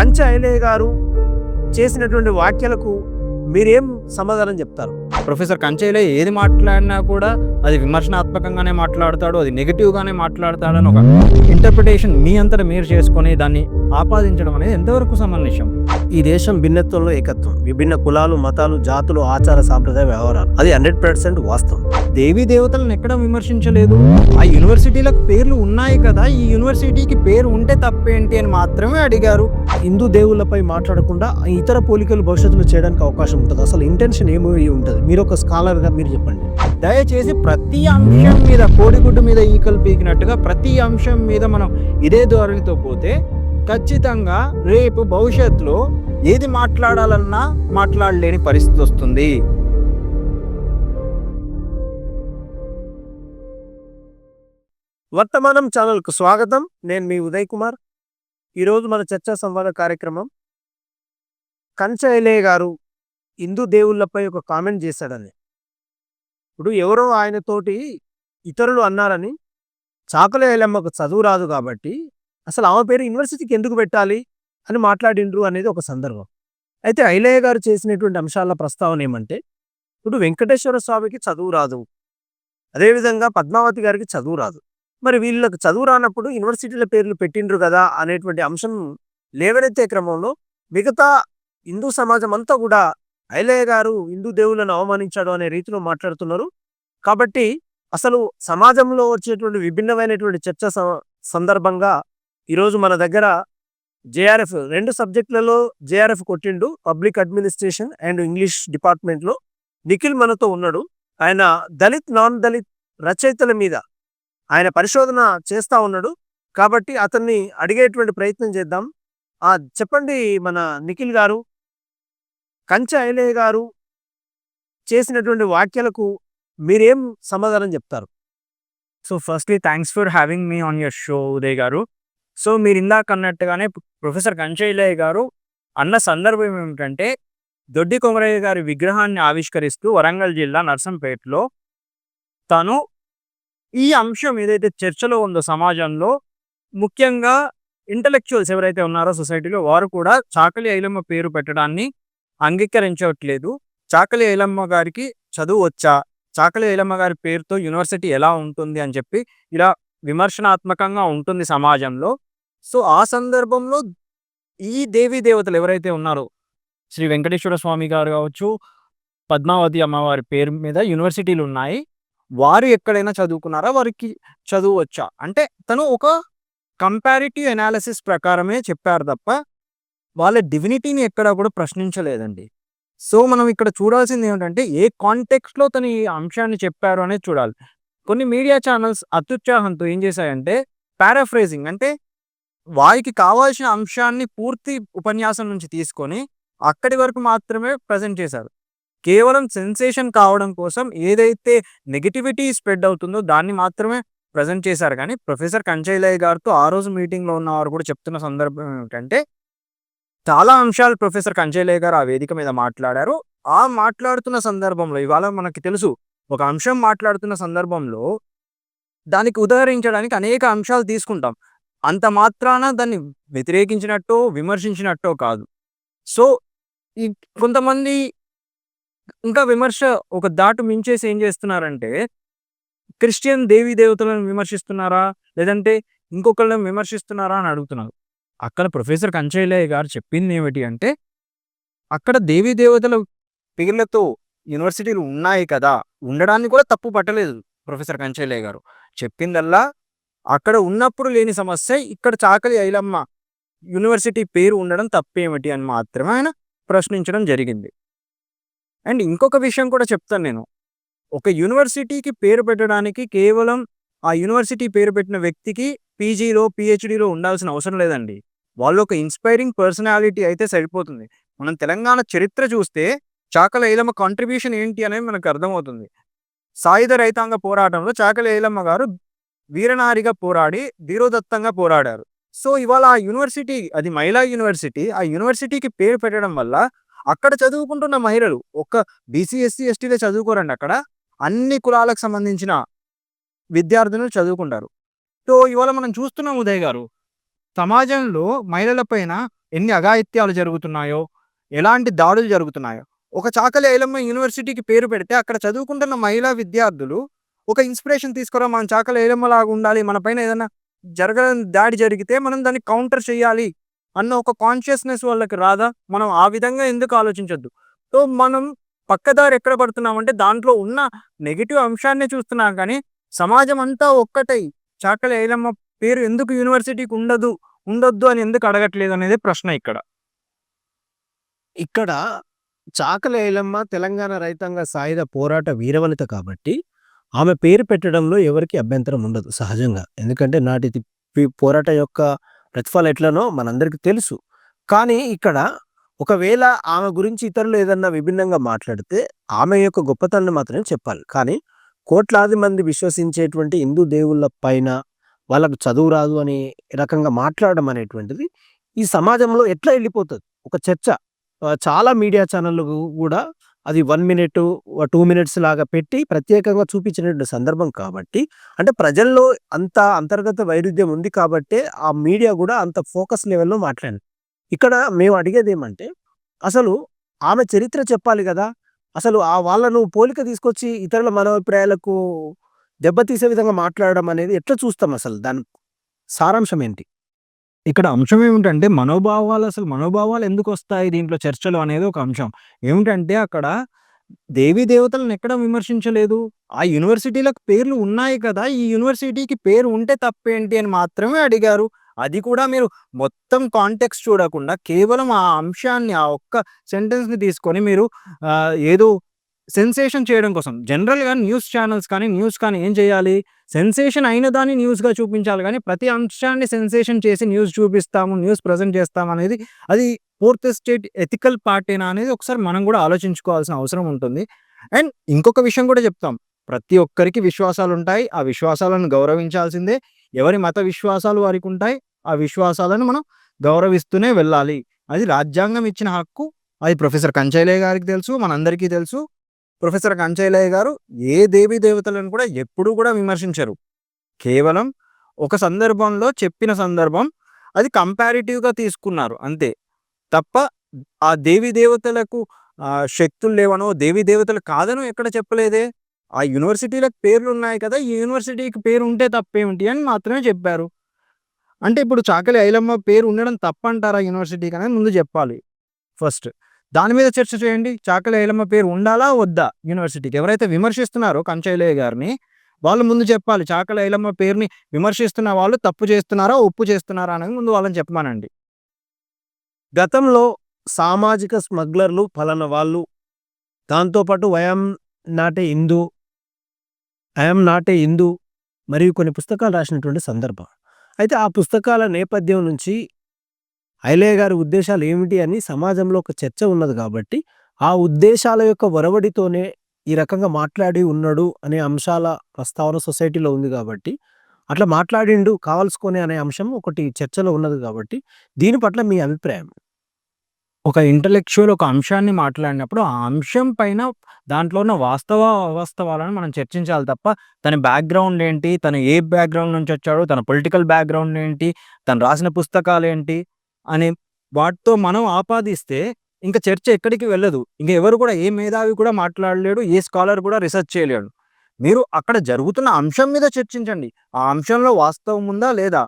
కంచె ఐలయ్య గారు చేసినటువంటి వ్యాఖ్యలకు మీరేం సమాధానం చెప్తారు? ప్రొఫెసర్ కంచెలే ఏది మాట్లాడినా కూడా అది విమర్శనాత్మకంగానే మాట్లాడతాడు అది నెగిటివ్గానే మాట్లాడతాడని ఒక ఇంటర్ప్రిటేషన్ మీ అంతటా మీరు చేసుకొని దాన్ని ఆపాదించడం అనేది ఎంతవరకు సమంజసం? ఈ దేశం భిన్నత్వంలో ఏకత్వం. విభిన్న కులాలు మతాలు జాతులు ఆచార సాంప్రదాయ వ్యవహారాలు. అది హండ్రెడ్ పర్సెంట్ వాస్తవం. దేవీ దేవతలను ఎక్కడ విమర్శించలేదు. ఆ యూనివర్సిటీలకు పేర్లు ఉన్నాయి కదా ఈ యూనివర్సిటీకి పేరు ఉంటే తప్పేంటి అని మాత్రమే అడిగారు. హిందూ దేవుళ్ళపై మాట్లాడకుండా ఇతర పోలికలు భవిష్యత్తులో చేయడానికి అవకాశం ఉంటుంది. అసలు ఇంటెన్షన్ ఏమో ఉంటుంది మీరు ఒక స్కాలర్గా మీరు చెప్పండి. దయచేసి ప్రతి అంశం మీద కోడిగుడ్డు మీద ఈకలు పీకినట్టుగా ప్రతి అంశం మీద మనం ఇదే ధోరణితో పోతే ఖచ్చితంగా రేపు భవిష్యత్తులో ఏది మాట్లాడాలన్నా మాట్లాడలేని పరిస్థితి వస్తుంది. వర్తమానం ఛానల్కు స్వాగతం. నేను మీ ఉదయ్ కుమార్. ఈరోజు మన చర్చా సంవాద కార్యక్రమం. కంచె గారు హిందూ దేవుళ్ళపై ఒక కామెంట్ చేశాడని. ఇప్పుడు ఎవరో ఆయనతోటి ఇతరులు అన్నారని చాకలేలమ్మకు చదువు రాదు కాబట్టి అసలు ఆమె పేరు యూనివర్సిటీకి ఎందుకు పెట్టాలి అని మాట్లాడిండ్రు అనేది ఒక సందర్భం. అయితే ఐలయ్య గారు చేసినటువంటి అంశాల ప్రస్తావన ఏమంటే ఇప్పుడు వెంకటేశ్వర స్వామికి చదువు రాదు. అదేవిధంగా పద్మావతి గారికి చదువు రాదు. మరి వీళ్ళకి చదువు రానప్పుడు యూనివర్సిటీల పేర్లు పెట్టిండ్రు కదా అనేటువంటి అంశం లేవనెత్తే క్రమంలో మిగతా హిందూ సమాజం అంతా కూడా ఐలయ్య గారు హిందూ దేవుళ్ళను అవమానించాడు అనే రీతిలో మాట్లాడుతున్నారు. కాబట్టి అసలు సమాజంలో వచ్చేటువంటి విభిన్నమైనటువంటి చర్చ స- సందర్భంగా ఈరోజు మన దగ్గర జేఆర్ఎఫ్ రెండు సబ్జెక్టులలో జేఆర్ఎఫ్ కొట్టిండు పబ్లిక్ అడ్మినిస్ట్రేషన్ అండ్ ఇంగ్లీష్ డిపార్ట్మెంట్లో. నిఖిల్ మనతో ఉన్నాడు. ఆయన దళిత్ నాన్ దళిత్ రచయితల మీద ఆయన పరిశోధన చేస్తా ఉన్నాడు. కాబట్టి అతన్ని అడిగేటువంటి ప్రయత్నం చేద్దాం. ఆ చెప్పండి మన నిఖిల్ గారు. కంచె ఐలయ్య గారు చేసినటువంటి వాక్యాలకు మీరేం సమాధానం చెప్తారు? So firstly thanks for having me on your show Uday గారు. సో మీరు ఇందాక అన్నట్టుగానే ప్రొఫెసర్ కంచయ్యలయ్య గారు అన్న సందర్భం ఏమిటంటే దొడ్డి కొమరయ్య గారి విగ్రహాన్ని ఆవిష్కరిస్తూ వరంగల్ జిల్లా నర్సంపేటలో తను ఈ అంశం ఏదైతే చర్చలో ఉందో సమాజంలో ముఖ్యంగా ఇంటలెక్చువల్స్ ఎవరైతే ఉన్నారో సొసైటీలో వారు కూడా చాకలి ఐలమ్మ పేరు పెట్టడాన్ని అంగీకరించట్లేదు. చాకలి ఐలమ్మ గారికి చదువు వచ్చా? చాకలి ఐలమ్మ గారి పేరుతో యూనివర్సిటీ ఎలా ఉంటుంది అని చెప్పి ఇలా విమర్శనాత్మకంగా ఉంటుంది సమాజంలో. సో ఆ సందర్భంలో ఈ దేవీ దేవతలు ఎవరైతే ఉన్నారో శ్రీ వెంకటేశ్వర స్వామి గారు కావచ్చు పద్మావతి అమ్మవారి పేరు మీద యూనివర్సిటీలు ఉన్నాయి. వారు ఎక్కడైనా చదువుకున్నారా? వారికి చదువు వచ్చా అంటే తను ఒక కంపారిటివ్ అనాలిసిస్ ప్రకారమే చెప్పారు తప్ప వాళ్ళ డివినిటీని ఎక్కడా కూడా ప్రశ్నించలేదండి. సో మనం ఇక్కడ చూడాల్సింది ఏమిటంటే ఏ కాంటెక్స్లో తను ఈ అంశాన్ని చెప్పారు అనేది చూడాలి. కొన్ని మీడియా ఛానల్స్ అత్యుత్సాహంతో ఏం చేశాయంటే పారాఫ్రేజింగ్ అంటే వారికి కావాల్సిన అంశాన్ని పూర్తి ఉపన్యాసం నుంచి తీసుకొని అక్కడి వరకు మాత్రమే ప్రజెంట్ చేశారు. కేవలం సెన్సేషన్ కావడం కోసం ఏదైతే నెగిటివిటీ స్ప్రెడ్ అవుతుందో దాన్ని మాత్రమే ప్రజెంట్ చేశారు. కానీ ప్రొఫెసర్ కంచైలయ్య గారితో ఆ రోజు మీటింగ్లో ఉన్నవారు కూడా చెప్తున్న సందర్భం ఏమిటంటే చాలా అంశాలు ప్రొఫెసర్ కంచైలయ్య గారు ఆ వేదిక మీద మాట్లాడారు. ఆ మాట్లాడుతున్న సందర్భంలో ఇవాళ మనకి తెలుసు ఒక అంశం మాట్లాడుతున్న సందర్భంలో దానికి ఉదహరించడానికి అనేక అంశాలు తీసుకుంటాం. అంత మాత్రాన దాన్ని వ్యతిరేకించినట్టో విమర్శించినట్టో కాదు. సో ఈ కొంతమంది ఇంకా విమర్శ ఒక దాటు మించేసి ఏం చేస్తున్నారంటే క్రిస్టియన్ దేవీ దేవతలను విమర్శిస్తున్నారా? లేదంటే ఇంకొకళ్ళని విమర్శిస్తున్నారా అని అడుగుతున్నారు. అక్కడ ప్రొఫెసర్ కంచైలయ్య గారు చెప్పింది ఏమిటి అంటే అక్కడ దేవీ దేవతల పేర్లతో యూనివర్సిటీలు ఉన్నాయి కదా! ఉండడాన్ని కూడా తప్పు పట్టలేదు ప్రొఫెసర్ కంచెలే గారు. చెప్పిందల్లా అక్కడ ఉన్నప్పుడు లేని సమస్య ఇక్కడ చాకలి ఐలమ్మ యూనివర్సిటీ పేరు ఉండడం తప్పేమిటి అని మాత్రమే ఆయన ప్రశ్నించడం జరిగింది. అండ్ ఇంకొక విషయం కూడా చెప్తాను నేను. ఒక యూనివర్సిటీకి పేరు పెట్టడానికి కేవలం ఆ యూనివర్సిటీ పేరు పెట్టిన వ్యక్తికి పీజీలో పిహెచ్డిలో ఉండాల్సిన అవసరం లేదండి. వాళ్ళు ఒక ఇన్స్పైరింగ్ పర్సనాలిటీ అయితే సరిపోతుంది. మనం తెలంగాణ చరిత్ర చూస్తే చాకల ఏలమ్మ కాంట్రిబ్యూషన్ ఏంటి అనేది మనకు అర్థమవుతుంది సాయుధ రైతాంగ పోరాటంలో చాకల ఏలమ్మ గారు వీరనారిగా పోరాడి ధీరోదత్తంగా పోరాడారు సో ఇవాళ ఆ యూనివర్సిటీ అది మహిళా యూనివర్సిటీ ఆ యూనివర్సిటీకి పేరు పెట్టడం వల్ల అక్కడ చదువుకుంటున్న మహిళలు ఒక్క బీసీ ఎస్సీ ఎస్టీలే చదువుకోరండి అక్కడ అన్ని కులాలకు సంబంధించిన విద్యార్థులు చదువుకుంటారు సో ఇవాళ మనం చూస్తున్నాం ఉదయ్ గారు సమాజంలో మహిళల పైన ఎన్ని అఘాయిత్యాలు జరుగుతున్నాయో, ఎలాంటి దాడులు జరుగుతున్నాయో. ఒక చాకలి ఐలమ్మ యూనివర్సిటీకి పేరు పెడితే అక్కడ చదువుకుంటున్న మహిళా విద్యార్థులు ఒక ఇన్స్‌పిరేషన్ తీసుకురా మనం చాకలి ఐలమ్మ లాగా ఉండాలి. మన పైన ఏదైనా జరగని దాడి జరిగితే మనం దాన్ని కౌంటర్ చేయాలి అన్న ఒక కాన్షియస్‌నెస్ వాళ్ళకి రాదా? మనం ఆ విధంగా ఎందుకు ఆలోచించొద్దు? సో, మనం పక్కదారి ఎక్కడ పడుతున్నామంటే దాంట్లో ఉన్న నెగిటివ్ అంశాన్నే చూస్తున్నాం కానీ సమాజం అంతా ఒక్కటై చాకలి ఐలమ్మ పేరు ఎందుకు యూనివర్సిటీకి ఉండదు, ఉండొద్దు అని ఎందుకు అడగట్లేదు అనేది ప్రశ్న ఇక్కడ. ఇక్కడ చాకలేలమ్మ తెలంగాణ రైతాంగ సాయుధ పోరాట వీరవనిత కాబట్టి ఆమె పేరు పెట్టడంలో ఎవరికి అభ్యంతరం ఉండదు సహజంగా. ఎందుకంటే నాటి పోరాట యొక్క ప్రతిఫలం ఎట్లనో మనందరికీ తెలుసు. కానీ ఇక్కడ ఒకవేళ ఆమె గురించి ఇతరులు ఏదన్నా విభిన్నంగా మాట్లాడితే ఆమె యొక్క గొప్పతనాన్ని మాత్రమే చెప్పాలి. కానీ కోట్లాది మంది విశ్వసించేటువంటి హిందూ దేవుళ్ళ పైన వాళ్ళకు చదువు రాదు అనే రకంగా మాట్లాడడం అనేటువంటిది ఈ సమాజంలో ఎట్లా వెళ్ళిపోతుంది ఒక చర్చ చాలా మీడియా ఛానళ్ళు కూడా అది వన్ మినిట్ టూ మినిట్స్ లాగా పెట్టి ప్రత్యేకంగా చూపించినటువంటి సందర్భం కాబట్టి అంటే ప్రజల్లో అంత అంతర్గత వైరుధ్యం ఉంది కాబట్టే ఆ మీడియా కూడా అంత ఫోకస్ లెవెల్‌లో మాట్లాడింది. ఇక్కడ మేము అడిగేదేమంటే అసలు ఆమె చరిత్ర చెప్పాలి కదా అసలు ఆ వాళ్ళను పోలిక తీసుకొచ్చి ఇతరుల మనోభిప్రాయాలకు దెబ్బతీసే విధంగా మాట్లాడడం అనేది ఎట్లా చూస్తాం అసలు? దాని సారాంశం ఏంటి? ఇక్కడ అంశం ఏమిటంటే మనోభావాలు అసలు మనోభావాలు ఎందుకు వస్తాయి దీంట్లో చర్చలు అనేది ఒక అంశం. ఏమిటంటే అక్కడ దేవీ దేవతలను ఎక్కడ విమర్శించలేదు. ఆ యూనివర్సిటీలకు పేర్లు ఉన్నాయి కదా! ఈ యూనివర్సిటీకి పేరు ఉంటే తప్పేంటి అని మాత్రమే అడిగారు. అది కూడా మీరు మొత్తం కాంటెక్స్ట్ చూడకుండా కేవలం ఆ అంశాన్ని ఆ ఒక్క సెంటెన్స్‌ని తీసుకొని మీరు ఏదో సెన్సేషన్ చేయడం కోసం జనరల్‌గా న్యూస్ ఛానల్స్ కానీ, న్యూస్ కానీ ఏం చేయాలి? సెన్సేషన్ అయిన దాన్ని న్యూస్‌గా చూపించాలి కానీ ప్రతి అంశాన్ని సెన్సేషన్ చేసి న్యూస్ చూపిస్తాము, న్యూస్ ప్రెజెంట్ చేస్తాం అనేది అది ఫోర్త్ స్టేట్ ఎథికల్ పార్టీనా అనేది ఒకసారి మనం కూడా ఆలోచించుకోవాల్సిన అవసరం ఉంటుంది. అండ్ ఇంకొక విషయం కూడా చెప్తాం. ప్రతి ఒక్కరికి విశ్వాసాలు ఉంటాయి ఆ విశ్వాసాలను గౌరవించాల్సిందే. ఎవరి మత విశ్వాసాలు వారికి ఉంటాయి ఆ విశ్వాసాలను మనం గౌరవిస్తూనే వెళ్ళాలి. అది రాజ్యాంగం ఇచ్చిన హక్కు. అది ప్రొఫెసర్ కంచైలే గారికి తెలుసు. మనందరికీ తెలుసు. ప్రొఫెసర్ కంచైలయ్య గారు ఏ దేవీ దేవతలను కూడా ఎప్పుడూ కూడా విమర్శించరు. కేవలం ఒక సందర్భంలో చెప్పిన సందర్భం అది కంపారిటివ్‌గా తీసుకున్నారు అంతే. తప్ప ఆ దేవీ దేవతలకు శక్తులు లేవనో, దేవీ దేవతలు కాదనో ఎక్కడ చెప్పలేదే. ఆ యూనివర్సిటీలకు పేర్లు ఉన్నాయి కదా! ఈ యూనివర్సిటీకి పేరు ఉంటే తప్పేమిటి అని మాత్రమే చెప్పారు. అంటే ఇప్పుడు చాకలి ఐలమ్మ పేరు ఉండడం తప్పంటారా యూనివర్సిటీకి అనేది ముందు చెప్పాలి. ఫస్ట్. దాని మీద చర్చ చేయండి. చాకలి ఐలమ్మ పేరు ఉండాలా? వద్దా? యూనివర్సిటీకి. ఎవరైతే విమర్శిస్తున్నారో కంచైలయ్య గారిని వాళ్ళు ముందు చెప్పాలి. చాకలి ఐలమ్మ పేరుని విమర్శిస్తున్న వాళ్ళు తప్పు చేస్తున్నారా? ఉప్పు చేస్తున్నారా? అనేది ముందు వాళ్ళని చెప్పమానండి గతంలో సామాజిక స్మగ్లర్‌లు పలానా వాళ్ళు, దాంతో పాటు నాటే హిందూ, ఐఎం నాటే హిందూ మరియు కొన్ని పుస్తకాలు రాసినటువంటి సందర్భం. అయితే ఆ పుస్తకాల నేపథ్యం నుంచి ఐలయ్య గారి ఉద్దేశాలు ఏమిటి అని సమాజంలో ఒక చర్చ ఉన్నది కాబట్టి, ఆ ఉద్దేశాల యొక్క ఒరవడితోనే ఈ రకంగా మాట్లాడి ఉన్నాడు అనే అంశాల ప్రస్తావన సొసైటీలో ఉంది కాబట్టి, అట్లా మాట్లాడిండు కావాల్సుకొని అనే అంశం ఒకటి చర్చలో ఉన్నది కాబట్టి, దీని పట్ల మీ అభిప్రాయం? ఒక ఇంటలెక్చువల్ ఒక అంశాన్ని మాట్లాడినప్పుడు ఆ అంశం పైన దాంట్లో ఉన్న వాస్తవ, అవాస్తవాలను మనం చర్చించాలి తప్ప తన బ్యాక్‌గ్రౌండ్ ఏంటి? తను ఏ బ్యాక్‌గ్రౌండ్ నుంచి వచ్చాడు? తన పొలిటికల్ బ్యాక్‌గ్రౌండ్ ఏంటి? తను రాసిన పుస్తకాలు ఏంటి అనే వాటితో మనం ఆపాదిస్తే ఇంక చర్చ ఎక్కడికి వెళ్ళదు. ఇంకా ఎవరు కూడా ఏ మేధావి కూడా మాట్లాడలేడు. ఏ స్కాలర్ కూడా రీసెర్చ్ చేయలేడు. మీరు అక్కడ జరుగుతున్న అంశం మీద చర్చించండి. ఆ అంశంలో వాస్తవం ఉందా? లేదా?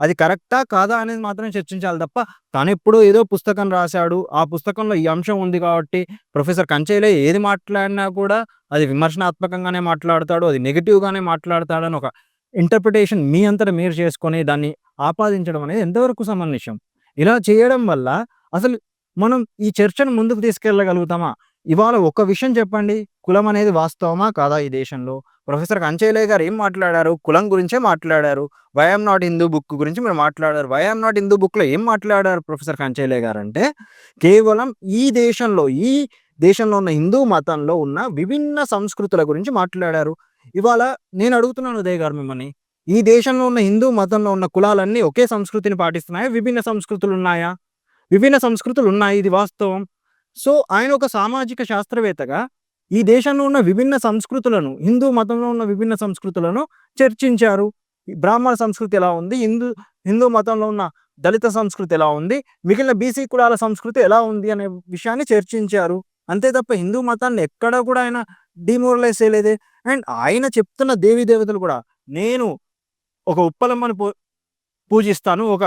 అది కరెక్టా? కాదా? అనేది మాత్రమే చర్చించాలి తప్ప తనెప్పుడో ఏదో పుస్తకం రాశాడు ఆ పుస్తకంలో ఈ అంశం ఉంది కాబట్టి ప్రొఫెసర్ కంచెలే ఏది మాట్లాడినా కూడా అది విమర్శనాత్మకంగానే మాట్లాడతాడు. అది నెగిటివ్గానే మాట్లాడతాడని ఒక ఇంటర్ప్రిటేషన్ మీ అంతట మీరు చేసుకొని దాన్ని ఆపాదించడం అనేది ఎంతవరకు సమంజసం? ఇలా చేయడం వల్ల అసలు మనం ఈ చర్చను ముందుకు తీసుకెళ్ళగలుగుతామా? ఇవాళ ఒక్క విషయం చెప్పండి. కులం అనేది వాస్తవమా? కాదా ఈ దేశంలో? ప్రొఫెసర్ కంచైలయ్య గారు ఏం మాట్లాడారు? కులం గురించే మాట్లాడారు. వైఎం నాట్ హిందూ బుక్ గురించి మీరు మాట్లాడారు. వైఎం నాట్ హిందూ బుక్‌లో ఏం మాట్లాడారు ప్రొఫెసర్ కంచెలే గారు అంటే కేవలం ఈ దేశంలో ఈ దేశంలో ఉన్న హిందూ మతంలో ఉన్న విభిన్న సంస్కృతుల గురించి మాట్లాడారు. ఇవాళ నేను అడుగుతున్నాను ఉదయ్ గారు మిమ్మల్ని. ఈ దేశంలో ఉన్న హిందూ మతంలో ఉన్న కులాలన్నీ ఒకే సంస్కృతిని పాటిస్తున్నాయా? విభిన్న సంస్కృతులు ఉన్నాయా? విభిన్న సంస్కృతులు ఉన్నాయి. ఇది వాస్తవం. సో, ఆయన ఒక సామాజిక శాస్త్రవేత్తగా ఈ దేశంలో ఉన్న విభిన్న సంస్కృతులను, హిందూ మతంలో ఉన్న విభిన్న సంస్కృతులను చర్చించారు. బ్రాహ్మణ సంస్కృతి ఎలా ఉంది? హిందూ హిందూ మతంలో ఉన్న దళిత సంస్కృతి ఎలా ఉంది మిగిలిన బీసీ కులాల సంస్కృతి ఎలా ఉంది అనే విషయాన్ని చర్చించారు అంతే తప్ప హిందూ మతాన్ని ఎక్కడ కూడా ఆయన డిమోరలైజ్ చేయలేదే అండ్ ఆయన చెప్తున్న దేవీ దేవతలు కూడా నేను ఒక ఉప్పలమ్మను పూ పూజిస్తాను ఒక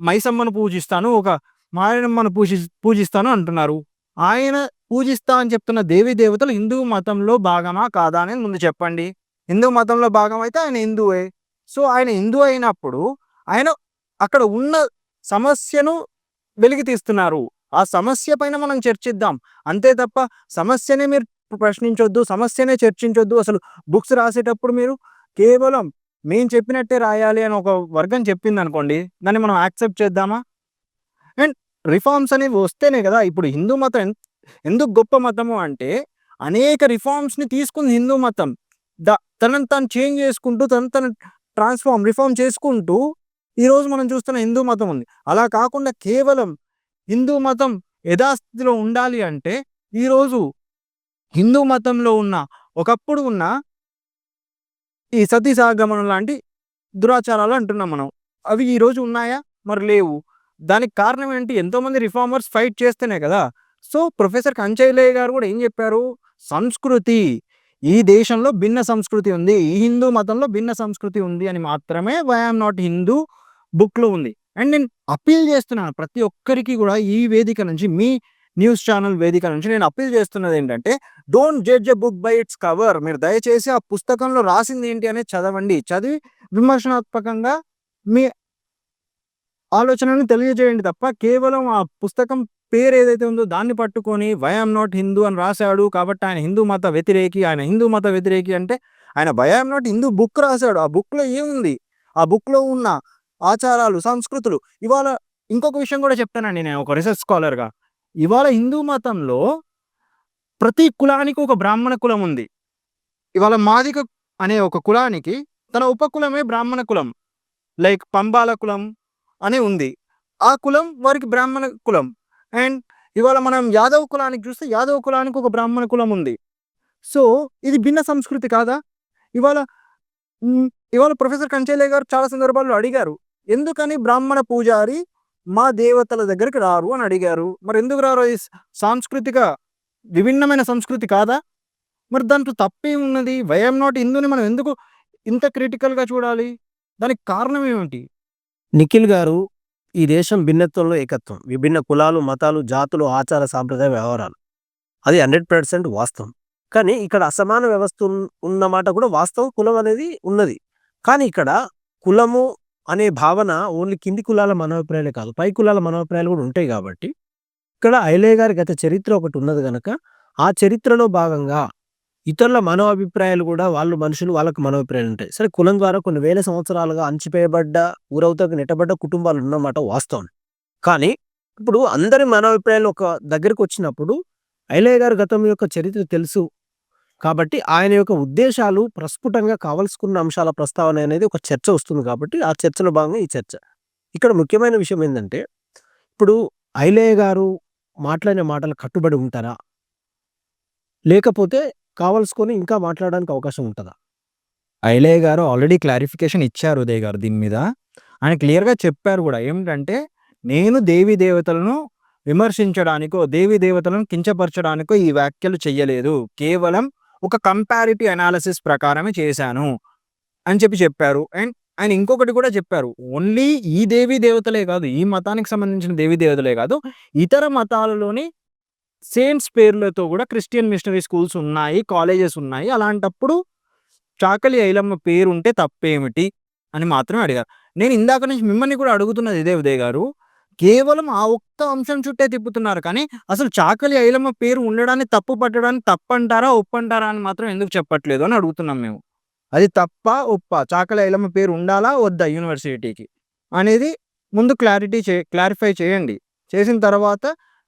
మైసమ్మను పూజిస్తాను ఒక మాయనమ్మను పూజి పూజిస్తాను అంటున్నారు. ఆయన పూజిస్తా అని చెప్తున్న దేవీ దేవతలు హిందూ మతంలో భాగమా కాదా అనేది ముందు చెప్పండి. హిందూ మతంలో భాగం అయితే ఆయన హిందువే. సో ఆయన హిందూ అయినప్పుడు ఆయన అక్కడ ఉన్న సమస్యను వెలికి తీస్తున్నారు. ఆ సమస్య పైన మనం చర్చిద్దాం. అంతే తప్ప సమస్యనే మీరు ప్రశ్నించొద్దు సమస్యనే చర్చించొద్దు. అసలు బుక్స్ రాసేటప్పుడు మీరు కేవలం మేము చెప్పినట్టే రాయాలి అని ఒక వర్గం చెప్పింది అనుకోండి దాన్ని మనం యాక్సెప్ట్ చేద్దామా? అండ్ రిఫార్మ్స్ అనేవి వస్తేనే కదా ఇప్పుడు హిందూ మతం ఎందుకు గొప్ప మతము అంటే అనేక రిఫార్మ్స్ని తీసుకుంది హిందూ మతం. ద తనని తాను చేంజ్ చేసుకుంటూ తను తను ట్రాన్స్ఫార్మ్ రిఫార్మ్ చేసుకుంటూ ఈరోజు మనం చూస్తున్న హిందూ మతం ఉంది. అలా కాకుండా కేవలం హిందూ మతం యథాస్థితిలో ఉండాలి అంటే ఈరోజు హిందూ మతంలో ఉన్న ఒకప్పుడు ఉన్న ఈ సతీ సాగమనం లాంటి దురాచారాలు అంటున్నాం మనం. అవి ఈరోజు ఉన్నాయా? మరి లేవు. దానికి కారణం ఏంటి? ఎంతోమంది రిఫార్మర్స్ ఫైట్ చేస్తేనే కదా. సో ప్రొఫెసర్ కంచైలయ్య గారు కూడా ఏం చెప్పారు? సంస్కృతి. ఈ దేశంలో భిన్న సంస్కృతి ఉంది. ఈ హిందూ మతంలో భిన్న సంస్కృతి ఉంది అని మాత్రమే వైఆమ్ నాట్ హిందూ బుక్లో ఉంది. అండ్ నేను అప్పీల్ చేస్తున్నాను ప్రతి ఒక్కరికి కూడా ఈ వేదిక నుంచి మీ న్యూస్ ఛానల్ వేదిక నుంచి నేను అప్పీల్ చేస్తున్నది ఏంటంటే don't judge a book by its cover మీరు దయచేసి ఆ పుస్తకంలో రాసింది ఏంటి అనేది చదవండి. చదివి విమర్శనాత్మకంగా మీ ఆలోచనని తెలియజేయండి తప్ప కేవలం ఆ పుస్తకం పేరు ఏదైతే ఉందో దాన్ని పట్టుకొని వైఎమ్ నాట్ హిందూ అని రాశాడు కాబట్టి ఆయన హిందూ మత వ్యతిరేకి ఆయన హిందూ మత వ్యతిరేకి అంటే ఆయన వైఎమ్ నాట్ హిందూ బుక్ రాశాడు. ఆ బుక్లో ఏముంది? ఆ బుక్లో ఉన్న ఆచారాలు సంస్కృతులు. ఇవాళ ఇంకొక విషయం కూడా చెప్తానండి నేను ఒక రీసెర్చ్ స్కాలర్గా. ఇవాళ హిందూ మతంలో ప్రతి కులానికి ఒక బ్రాహ్మణ కులం ఉంది. ఇవాళ మాదిక అనే ఒక కులానికి తన ఉపకులమే బ్రాహ్మణ కులం. లైక్ పంబాల కులం అని ఉంది. ఆ కులం వారికి బ్రాహ్మణ కులం. అండ్ ఇవాళ మనం యాదవ్ కులానికి చూస్తే యాదవ్ కులానికి ఒక బ్రాహ్మణ కులం ఉంది. సో ఇది భిన్న సంస్కృతి కాదా? ఇవాళ ఇవాళ ప్రొఫెసర్ కంచేలే గారు చాలా సందర్భాల్లో అడిగారు. ఎందుకని బ్రాహ్మణ పూజారి మా దేవతల దగ్గరికి రారు అని అడిగారు. మరి ఎందుకు రారు? ఈ సాంస్కృతిక విభిన్నమైన సంస్కృతి కాదా? మరి దాంట్లో తప్పేమున్నది వైఎం నాట్ హిందూని మనం ఎందుకు ఇంత క్రిటికల్గా చూడాలి? దానికి కారణం ఏమిటి? నిఖిల్ గారు ఈ దేశం భిన్నత్వంలో ఏకత్వం. విభిన్న కులాలు మతాలు జాతులు ఆచార సాంప్రదాయ వ్యవహారాలు. అది హండ్రెడ్ పర్సెంట్ వాస్తవం. కానీ ఇక్కడ అసమాన వ్యవస్థ ఉన్నమాట కూడా వాస్తవం. కులం అనేది ఉన్నది. కానీ ఇక్కడ కులము అనే భావన ఓన్లీ కింది కులాల మనోభిప్రాయాలే కాదు పై కులాల మనోభిప్రాయాలు కూడా ఉంటాయి కాబట్టి ఇక్కడ ఐలే గారి గత చరిత్ర ఒకటి ఉన్నది కనుక ఆ చరిత్రలో భాగంగా ఇతరుల మనోభిప్రాయాలు కూడా వాళ్ళు మనుషులు వాళ్ళకు మనోభిప్రాయాలు ఉంటాయి. సరే కులం ద్వారా కొన్ని వేల సంవత్సరాలుగా అంచిపేయబడ్డ ఊరవుతకు నెట్టబడ్డ కుటుంబాలు ఉన్నమాట వాస్తవం. కానీ ఇప్పుడు అందరి మనోభిప్రాయాలు ఒక దగ్గరికి వచ్చినప్పుడు ఐలయ్య గారు గతం యొక్క చరిత్ర తెలుసు కాబట్టి ఆయన యొక్క ఉద్దేశాలు ప్రస్ఫుటంగా కావలసుకున్న అంశాల ప్రస్తావన అనేది ఒక చర్చ వస్తుంది కాబట్టి ఆ చర్చలో భాగంగా ఈ చర్చ. ఇక్కడ ముఖ్యమైన విషయం ఏంటంటే ఇప్పుడు ఐలయ్య గారు మాట్లాడిన మాటలు కట్టుబడి ఉంటారా? లేకపోతే కావలసుకొని ఇంకా మాట్లాడడానికి అవకాశం ఉంటుందా? ఐలయ్య గారు ఆల్రెడీ క్లారిఫికేషన్ ఇచ్చారు ఉదయ్ గారు దీని మీద. ఆయన క్లియర్గా చెప్పారు కూడా ఏమిటంటే నేను దేవి దేవతలను విమర్శించడానికో దేవి దేవతలను కించపరచడానికో ఈ వ్యాఖ్యలు చెయ్యలేదు. కేవలం ఒక కంపారిటివ్ అనాలిసిస్ ప్రకారమే చేశాను అని చెప్పి చెప్పారు. అండ్ ఆయన ఇంకొకటి కూడా చెప్పారు. ఓన్లీ ఈ దేవీ దేవతలే కాదు ఈ మతానికి సంబంధించిన దేవీ దేవతలే కాదు ఇతర మతాలలోని సేంట్స్ పేర్లతో కూడా క్రిస్టియన్ మిషనరీ స్కూల్స్ ఉన్నాయి కాలేజెస్ ఉన్నాయి. అలాంటప్పుడు చాకలి ఐలమ్మ పేరు ఉంటే తప్పేమిటి? అని మాత్రమే అడిగారు. నేను ఇందాక నుంచి మిమ్మల్ని కూడా అడుగుతున్నది ఇదే ఉదయ్ గారు. కేవలం ఆ ఒక్క అంశం చుట్టే తిప్పుతున్నారు. కానీ అసలు చాకలి ఐలమ్మ పేరు ఉండడాన్ని తప్పు పట్టడాన్ని తప్పంటారా ఒప్పంటారా అని మాత్రం ఎందుకు చెప్పట్లేదు అని అడుగుతున్నాం మేము. అది తప్ప ఒప్ప? చాకలి ఐలమ్మ పేరు ఉండాలా వద్దా యూనివర్సిటీకి? అనేది ముందు క్లారిటీ చే క్లారిఫై చేయండి. చేసిన తర్వాత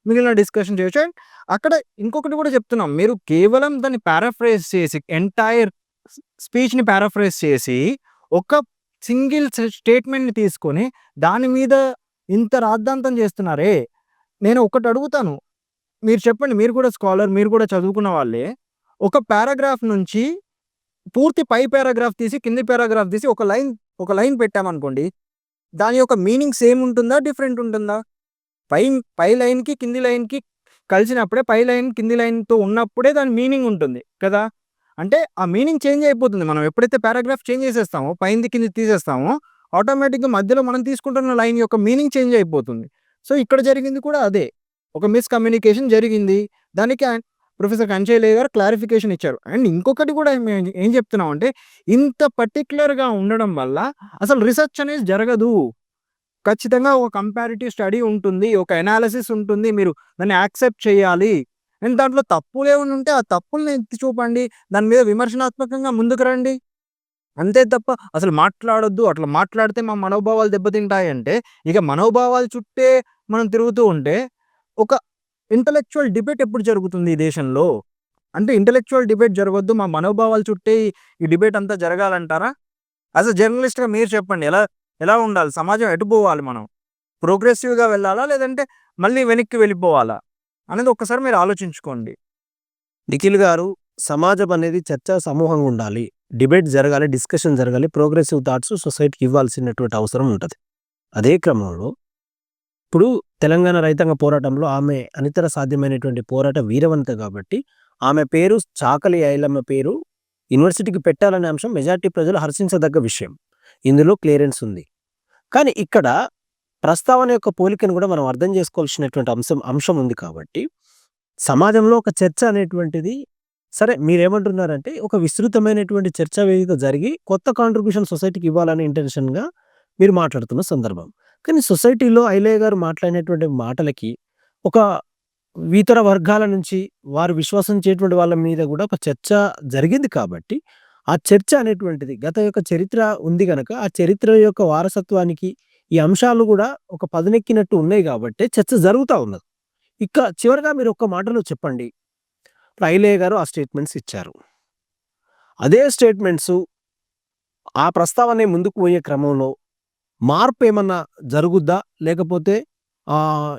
మిగిలిన డిస్కషన్ చేయొచ్చు. అండ్ అక్కడ ఇంకొకటి కూడా చెప్తున్నాం. మీరు కేవలం దాన్ని పారాఫ్రైజ్ చేసి ఎంటైర్ స్పీచ్ని పారాఫ్రైజ్ చేసి ఒక సింగిల్ స్టేట్మెంట్ని తీసుకొని దాని మీద ఇంత రాద్ధాంతం చేస్తున్నారే? నేను ఒకటి అడుగుతాను. మీరు చెప్పండి మీరు కూడా స్కాలర్ మీరు కూడా చదువుకున్న వాళ్ళే. ఒక పారాగ్రాఫ్ నుంచి పూర్తి పై పారాగ్రాఫ్ తీసి కింది పారాగ్రాఫ్ తీసి ఒక లైన్ ఒక లైన్ పెట్టామనుకోండి దాని యొక్క మీనింగ్ సేమ్ ఉంటుందా డిఫరెంట్ ఉంటుందా? పై పై లైన్కి కింది లైన్కి కలిసినప్పుడే పై లైన్ కింది లైన్తో ఉన్నప్పుడే దాని మీనింగ్ ఉంటుంది కదా? అంటే ఆ మీనింగ్ చేంజ్ అయిపోతుంది. మనం ఎప్పుడైతే పారాగ్రాఫ్ చేంజ్ చేసేస్తామో పైంది కింది తీసేస్తామో ఆటోమేటిక్గా మధ్యలో మనం తీసుకుంటున్న లైన్ యొక్క మీనింగ్ చేంజ్ అయిపోతుంది. సో ఇక్కడ జరిగింది కూడా అదే. ఒక మిస్కమ్యూనికేషన్ జరిగింది. దానికి ప్రొఫెసర్ కంచయ్య గారు క్లారిఫికేషన్ ఇచ్చారు. అండ్ ఇంకొకటి కూడా ఏం చెప్తున్నాం అంటే ఇంత పర్టిక్యులర్గా ఉండడం వల్ల అసలు రిసెర్చ్ అనేది జరగదు. ఖచ్చితంగా ఒక కంపారిటివ్ స్టడీ ఉంటుంది. ఒక ఎనాలిసిస్ ఉంటుంది. మీరు దాన్ని యాక్సెప్ట్ చేయాలి. అండ్ దాంట్లో తప్పులు ఏమైనా ఉంటే ఆ తప్పుల్ని ఎత్తి చూపండి. దాని మీద విమర్శనాత్మకంగా ముందుకు రండి. అంతే తప్ప అసలు మాట్లాడొద్దు. అట్లా మాట్లాడితే మా మనోభావాలు దెబ్బతింటాయంటే ఇక మనోభావాలు చుట్టే మనం తిరుగుతూ ఉంటే ఒక ఇంటలెక్చువల్ డిబేట్ ఎప్పుడు జరుగుతుంది ఈ దేశంలో? అంటే ఇంటలెక్చువల్ డిబేట్ జరగొద్దు మా మనోభావాలు చుట్టే ఈ- ఈ డిబేట్ అంతా జరగాలంటారా? యాజ్ అ జర్నలిస్ట్గా మీరు చెప్పండి ఎలా ఎలా ఉండాలి? సమాజం ఎటు పోవాలి మనం? ప్రోగ్రెసివ్గా వెళ్ళాలా? లేదంటే మళ్ళీ వెనక్కి వెళ్ళిపోవాలా? అనేది ఒక్కసారి మీరు ఆలోచించుకోండి. నిఖిల్ గారు సమాజం అనేది చర్చా సమూహంగా ఉండాలి. డిబేట్ జరగాలి డిస్కషన్ జరగాలి ప్రోగ్రెసివ్ థాట్స్ సొసైటీకి ఇవ్వాల్సినటువంటి అవసరం ఉంటుంది. అదే క్రమంలో ఇప్పుడు తెలంగాణ రైతాంగ పోరాటంలో ఆమె అనితర సాధ్యమైనటువంటి పోరాట వీరవంత కాబట్టి ఆమె పేరు చాకలి ఐలమ్మ పేరు యూనివర్సిటీకి పెట్టాలనే అంశం మెజార్టీ ప్రజలు హర్షించదగ్గ విషయం. ఇందులో క్లియరెన్స్ ఉంది. కానీ ఇక్కడ ప్రస్తావన యొక్క పోలికను కూడా మనం అర్థం చేసుకోవాల్సినటువంటి అంశం అంశం ఉంది కాబట్టి సమాజంలో ఒక చర్చ అనేటువంటిది సరే మీరేమంటున్నారంటే ఒక విస్తృతమైనటువంటి చర్చా వేదిక జరిగి కొత్త కాంట్రిబ్యూషన్ సొసైటీకి ఇవ్వాలనే ఇంటెన్షన్గా మీరు మాట్లాడుతున్న సందర్భం. కానీ సొసైటీలో ఐలయ్య గారు మాట్లాడినటువంటి మాటలకి ఒక ఇతర వర్గాల నుంచి వారు విశ్వాసం చేయటువంటి వాళ్ళ మీద కూడా ఒక చర్చ జరిగింది కాబట్టి ఆ చర్చ అనేటువంటిది గత యొక్క చరిత్ర ఉంది కనుక ఆ చరిత్ర యొక్క వారసత్వానికి ఈ అంశాలు కూడా ఒక పదనెక్కినట్టు ఉన్నాయి కాబట్టి చర్చ జరుగుతూ ఉన్నది. ఇక చివరిగా మీరు ఒక్క మాటలో చెప్పండి. రైలే గారు ఆ స్టేట్మెంట్స్ ఇచ్చారు. అదే స్టేట్మెంట్స్ ఆ ప్రస్తావనే ముందుకు పోయే క్రమంలో మార్పు ఏమన్నా జరుగుద్దా? లేకపోతే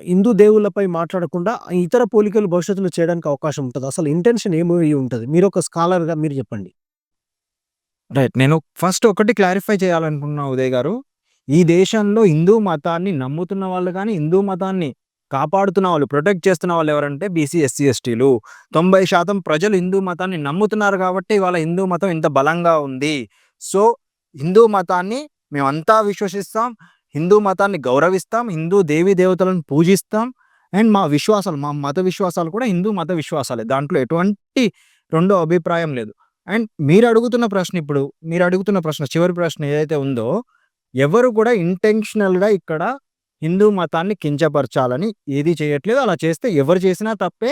హిందూ దేవుళ్ళపై మాట్లాడకుండా ఇతర పోలికలు భవిష్యత్తులో చేయడానికి అవకాశం ఉంటుంది? అసలు ఇంటెన్షన్ ఏమై ఉంటుంది? మీరు ఒక స్కాలర్గా మీరు చెప్పండి. రైట్. నేను ఫస్ట్ ఒకటి క్లారిఫై చేయాలనుకున్నా ఉదయ్ గారు ఈ దేశంలో హిందూ మతాన్ని నమ్ముతున్న వాళ్ళు కానీ హిందూ మతాన్ని కాపాడుతున్న వాళ్ళు ప్రొటెక్ట్ చేస్తున్న వాళ్ళు ఎవరంటే బీసీ ఎస్సీ ఎస్టీలు. తొంభై శాతం ప్రజలు హిందూ మతాన్ని నమ్ముతున్నారు కాబట్టి వాళ్ళ హిందూ మతం ఇంత బలంగా ఉంది. సో హిందూ మతాన్ని మేమంతా విశ్వసిస్తాం హిందూ మతాన్ని గౌరవిస్తాం హిందూ దేవీ దేవతలను పూజిస్తాం అండ్ మా విశ్వాసాలు మా మత విశ్వాసాలు కూడా హిందూ మత విశ్వాసాలే. దాంట్లో ఎటువంటి రెండో అభిప్రాయం లేదు. అండ్ మీరు అడుగుతున్న ప్రశ్న ఇప్పుడు మీరు అడుగుతున్న ప్రశ్న చివరి ప్రశ్న ఏదైతే ఉందో ఎవరు కూడా ఇంటెన్షనల్గా ఇక్కడ హిందూ మతాన్ని కించపరచాలని ఏది చేయట్లేదు. అలా చేస్తే ఎవరు చేసినా తప్పే.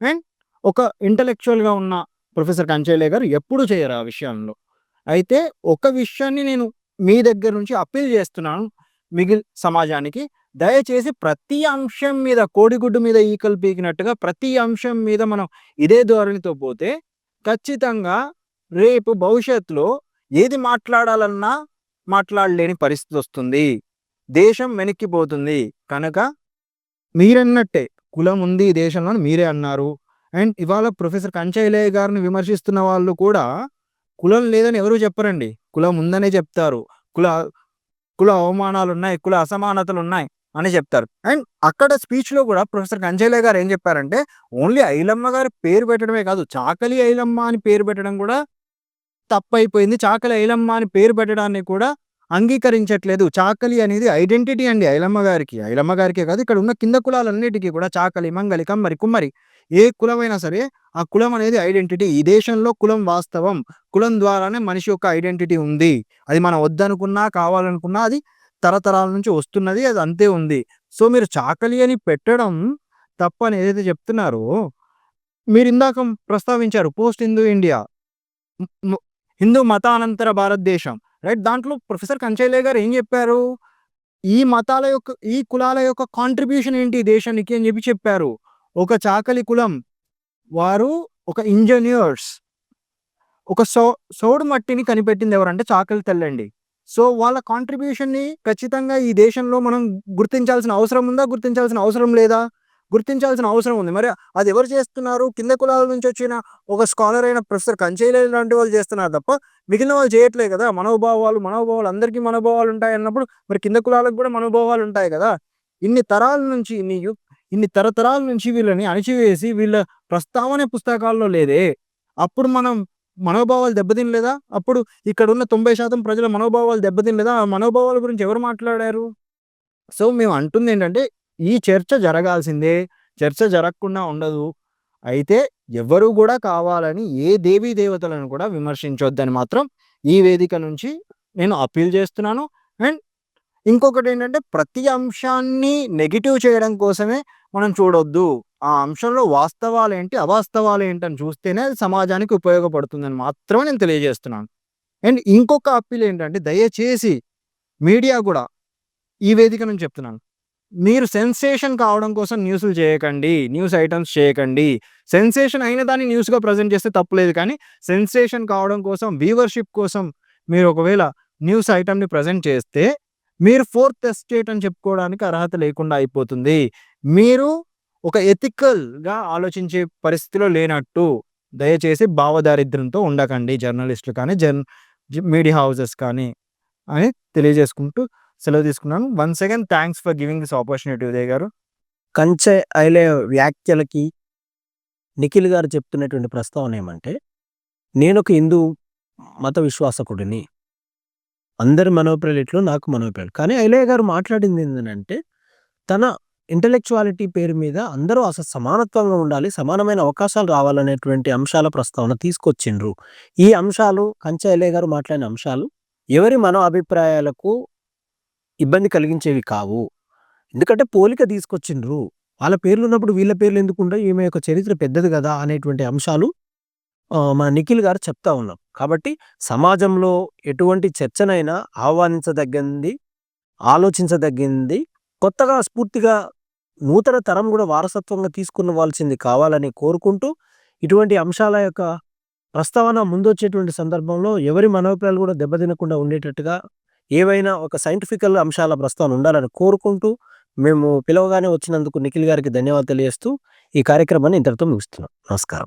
అండ్ ఒక ఇంటలెక్చువల్గా ఉన్న ప్రొఫెసర్ కంచేలే గారు ఎప్పుడు చేయరు ఆ విషయంలో. అయితే ఒక విషయాన్ని నేను మీ దగ్గర నుంచి అప్పీల్ చేస్తున్నాను మిగిలి సమాజానికి. దయచేసి ప్రతి అంశం మీద కోడిగుడ్డు మీద ఈకలు పీకినట్టుగా ప్రతి అంశం మీద మనం ఇదే ధోరణితో పోతే ఖచ్చితంగా రేపు భవిష్యత్తులో ఏది మాట్లాడాలన్నా మాట్లాడలేని పరిస్థితి వస్తుంది. దేశం వెనక్కిపోతుంది. కనుక మీరన్నట్టే కులం ఉంది ఈ దేశంలో మీరే అన్నారు. అండ్ ఇవాళ ప్రొఫెసర్ కంచైలయ్య గారిని విమర్శిస్తున్న వాళ్ళు కూడా కులం లేదని ఎవరు చెప్పరండి. కులం ఉందనే చెప్తారు. కుల కుల అవమానాలు ఉన్నాయి కుల అసమానతలు ఉన్నాయి అని చెప్తారు. అండ్ అక్కడ స్పీచ్లో కూడా ప్రొఫెసర్ కంచయ్య గారు ఏం చెప్పారంటే ఓన్లీ ఐలమ్మ గారి పేరు పెట్టడమే కాదు చాకలి ఐలమ్మ అని పేరు పెట్టడం కూడా తప్పైపోయింది. చాకలి ఐలమ్మ అని పేరు పెట్టడాన్ని కూడా అంగీకరించట్లేదు. చాకలి అనేది ఐడెంటిటీ అండి ఐలమ్మ గారికి. ఐలమ్మ గారికే కాదు ఇక్కడ ఉన్న కింద కులాలన్నిటికీ కూడా చాకలి మంగలి కమ్మరి కుమ్మరి ఏ కులమైనా సరే ఆ కులం అనేది ఐడెంటిటీ. ఈ దేశంలో కులం వాస్తవం. కులం ద్వారానే మనిషి యొక్క ఐడెంటిటీ ఉంది. అది మనం వద్దనుకున్నా కావాలనుకున్నా అది తరతరాల నుంచి వస్తున్నది అది అంతే ఉంది. సో మీరు చాకలి అని పెట్టడం తప్పని ఏదైతే చెప్తున్నారో మీరు ఇందాక ప్రస్తావించారు పోస్ట్ హిందూ ఇండియా హిందూ మతానంతర భారతదేశం. రైట్? దాంట్లో ప్రొఫెసర్ కంచైలే గారు ఏం చెప్పారు? ఈ మతాల యొక్క ఈ కులాల యొక్క కాంట్రిబ్యూషన్ ఏంటి ఈ దేశానికి అని చెప్పి చెప్పారు. ఒక చాకలి కులం వారు ఒక ఇంజనీర్స్ ఒక సో సోడు మట్టిని కనిపెట్టింది ఎవరంటే చాకలి తెల్లండి. సో వాళ్ళ కాంట్రిబ్యూషన్ని ఖచ్చితంగా ఈ దేశంలో మనం గుర్తించాల్సిన అవసరం ఉందా? గుర్తించాల్సిన అవసరం లేదా? గుర్తించాల్సిన అవసరం ఉంది. మరి అది ఎవరు చేస్తున్నారు? కింద కులాల నుంచి వచ్చిన ఒక స్కాలర్ అయిన ప్రొఫెసర్ కంచేలే లాంటి వాళ్ళు చేస్తున్నారు తప్ప మిగిలిన వాళ్ళు చేయట్లేదు కదా. మనోభావాలు మనోభావాలు అందరికీ మనోభావాలు ఉంటాయి అన్నప్పుడు మరి కింద కులాలకు కూడా మనోభావాలు ఉంటాయి కదా. ఇన్ని తరాల నుంచి ఇన్ని ఇన్ని తరతరాల నుంచి వీళ్ళని అణిచివేసి వీళ్ళ ప్రస్తావన పుస్తకాల్లో లేదే. అప్పుడు మనం మనోభావాలు దెబ్బతినలేదా? అప్పుడు ఇక్కడ ఉన్న తొంభై శాతం ప్రజల మనోభావాలు దెబ్బతినలేదా? ఆ మనోభావాల గురించి ఎవరు మాట్లాడారు? సో మేము అంటుంది ఏంటంటే ఈ చర్చ జరగాల్సిందే. చర్చ జరగకుండా ఉండదు. అయితే ఎవరు కూడా కావాలని ఏ దేవీ దేవతలను కూడా విమర్శించొద్దని మాత్రం ఈ వేదిక నుంచి నేను అప్పీల్ చేస్తున్నాను. అండ్ ఇంకొకటి ఏంటంటే ప్రతి అంశాన్ని నెగిటివ్ చేయడం కోసమే మనం చూడొద్దు. ఆ అంశంలో వాస్తవాలు ఏంటి అవాస్తవాలు ఏంటని చూస్తేనే అది సమాజానికి ఉపయోగపడుతుందని మాత్రమే నేను తెలియజేస్తున్నాను. అండ్ ఇంకొక అప్పీల్ ఏంటంటే దయచేసి మీడియా కూడా ఈ వేదిక నుంచి చెప్తున్నాను. మీరు సెన్సేషన్ కావడం కోసం న్యూస్లు చేయకండి న్యూస్ ఐటమ్స్ చేయకండి. సెన్సేషన్ అయిన దాన్ని న్యూస్గా ప్రజెంట్ చేస్తే తప్పులేదు కానీ సెన్సేషన్ కావడం కోసం వ్యూవర్షిప్ కోసం మీరు ఒకవేళ న్యూస్ ఐటమ్ని ప్రజెంట్ చేస్తే మీరు ఫోర్త్ ఎస్టేట్ అని చెప్పుకోవడానికి అర్హత లేకుండా అయిపోతుంది. మీరు ఒక ఎథికల్గా ఆలోచించే పరిస్థితిలో లేనట్టు దయచేసి భావదారిద్ర్యంతో ఉండకండి జర్నలిస్టులు కానీ జర్న మీడియా హౌసెస్ కానీ అని తెలియజేసుకుంటూ సెలవు తీసుకున్నాను. One second thanks for giving this opportunity Uday గారు. కంచె ఐలే వ్యాఖ్యలకి నిఖిల్ గారు చెప్తున్నటువంటి ప్రస్తావన ఏమంటే నేను ఒక హిందూ మత విశ్వాసకుడిని. అందరి మనోప్రలిట్లో నాకు మనోప్రలి కానీ ఐలయ్య గారు మాట్లాడింది ఏంటంటే తన ఇంటలెక్చువాలిటీ పేరు మీద అందరూ అసలు సమానత్వంగా ఉండాలి సమానమైన అవకాశాలు రావాలనేటువంటి అంశాల ప్రస్తావన తీసుకొచ్చిండ్రు. ఈ అంశాలు కంచె ఐలయ్య గారు మాట్లాడిన అంశాలు ఎవరి మనో అభిప్రాయాలకు ఇబ్బంది కలిగించేవి కావు. ఎందుకంటే పోలిక తీసుకొచ్చిండ్రు. వాళ్ళ పేర్లు ఉన్నప్పుడు వీళ్ళ పేర్లు ఎందుకు ఈమె యొక్క చరిత్ర పెద్దది కదా అనేటువంటి అంశాలు మా మన నిఖిల్ గారు చెప్తా ఉన్నాం కాబట్టి సమాజంలో ఎటువంటి చర్చనైనా ఆహ్వానించదగ్గింది ఆలోచించదగ్గింది కొత్తగా స్ఫూర్తిగా నూతన తరం కూడా వారసత్వంగా తీసుకున్నవాల్సింది కావాలని కోరుకుంటూ ఇటువంటి అంశాల యొక్క ప్రస్తావన ముందొచ్చేటువంటి సందర్భంలో ఎవరి మనోభిప్రాయాలు కూడా దెబ్బతినకుండా ఉండేటట్టుగా ఏవైనా ఒక సైంటిఫికల్ అంశాల ప్రస్తావన ఉండాలని కోరుకుంటూ మేము పిలవగానే వచ్చినందుకు నిఖిల్ గారికి ధన్యవాదాలు తెలియజేస్తూ ఈ కార్యక్రమాన్ని ఇంతటితో ముగిస్తున్నాం. నమస్కారం.